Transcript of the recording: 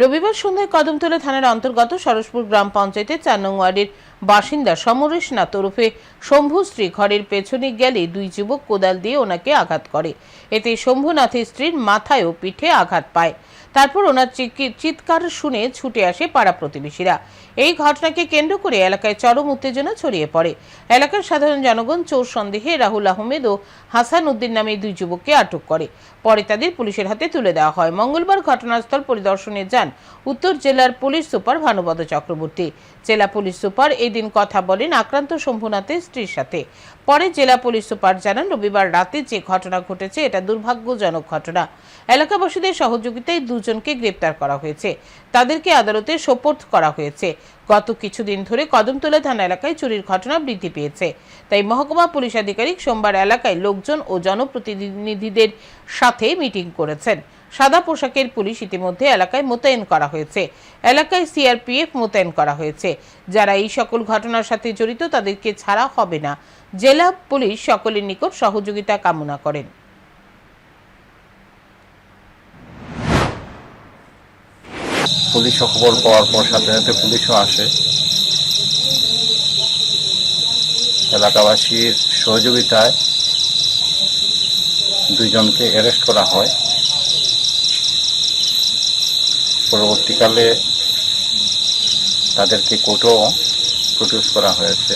রবিবার সন্ধ্যায় কদমতলা থানার অন্তর্গত সরসপুর গ্রাম পঞ্চায়েতের চার নং ওয়ার্ডের বাসিন্দা সমরেশ নাথ ওরফে শম্ভুশ্রী ঘরের পেছনে গেলে দুই যুবক কোদাল দিয়ে ওনাকে আঘাত করে। এতে শম্ভুনাথের স্ত্রীর মাথায় ও পিঠে আঘাত পায়। তারপর ওনার চিৎকার শুনে ছুটে আসে পাড়া প্রতিবেশীরা। এই ঘটনাকে কেন্দ্র করে এলাকায় চরম উত্তেজনা ছড়িয়ে পড়ে। এলাকার সাধারণ জনগণ চোর সন্দেহে রাহুল আহমেদ ও হাসান উদ্দিন নামে দুই যুবককে আটক করে। পরে তাদের পুলিশের হাতে তুলে দেওয়া হয়। মঙ্গলবার ঘটনাস্থল পরিদর্শনে যান উত্তর জেলার পুলিশ সুপার ভানুপদ চক্রবর্তী। জেলা পুলিশ সুপার এই দিন কথা বলেন আক্রান্ত শম্ভুনাথের স্ত্রীর সাথে। পরে জেলা পুলিশ সুপার জানান, রবিবার রাতে যে ঘটনা ঘটেছে এটা দুর্ভাগ্যজনক ঘটনা। এলাকাবাসীদের সহযোগিতায় দুজনকে গ্রেপ্তার করা হয়েছে। তাদেরকে আদালতে সোপর্দ করা হয়েছে। গত কিছুদিন ধরে কদমতলা থানা এলাকায় চুরির ঘটনা বৃদ্ধি পেয়েছে। তাই মহকুমা পুলিশ আধিকারিক সোমবার এলাকায় লোকজন ও জনপ্রতিনিধিদের সাথে মিটিং করেছেন। সাদা পোশাকের পুলিশ ইতিমধ্যে এলাকায় মোতায়েন করা হয়েছে। এলাকায় সিআরপিএফ মোতায়েন করা হয়েছে। যারা এই সকল ঘটনার সাথে জড়িত তাদেরকে ছাড়া হবে না। জেলা পুলিশ সকলের নিকট সহযোগিতা কামনা করেন। পুলিশ খবর পাওয়ার পর সাথে সাথে পুলিশও আসে। এলাকাবাসীর সহযোগিতায় দুইজনকে অ্যারেস্ট করা হয়। পরবর্তীকালে তাদেরকে কোটও প্রডিউস করা হয়েছে।